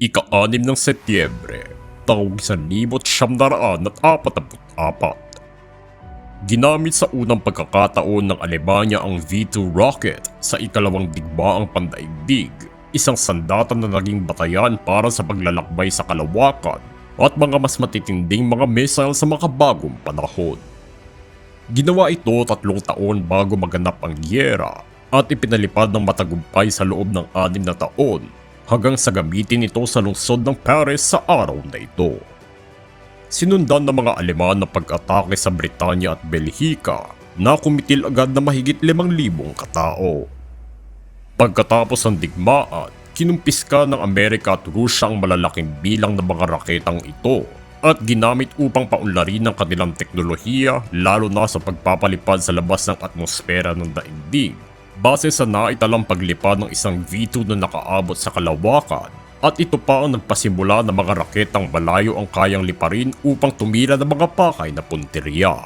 ika-6 ng Setyembre, taong 1944. Ginamit sa unang pagkakataon ng Alemanya ang V-2 rocket sa ikalawang digmaang pandaigdig, isang sandatan na naging batayan para sa paglalakbay sa kalawakan at mga mas matitinding mga missile sa makabagong panahon. Ginawa ito tatlong taon bago maganap ang giyera at ipinalipad ng matagumpay sa loob ng anim na taon hanggang sa gamitin ito sa lungsod ng Paris sa araw na ito. Sinundan ng mga Aleman na pag-atake sa Britanya at Belhika na kumitil agad na mahigit 5,000 katao. Pagkatapos ng digmaan, kinumpiska ng Amerika at Rusya ang malalaking bilang ng mga raketang ito at ginamit upang paunlarin ang kanilang teknolohiya lalo na sa pagpapalipad sa labas ng atmosfera ng daigdig base sa naitalang paglipad ng isang V2 na nakaabot sa kalawakan at ito pa ang nagpasimula ng mga raketang malayo ang kayang liparin upang tumira ng mga pakay na punteriya.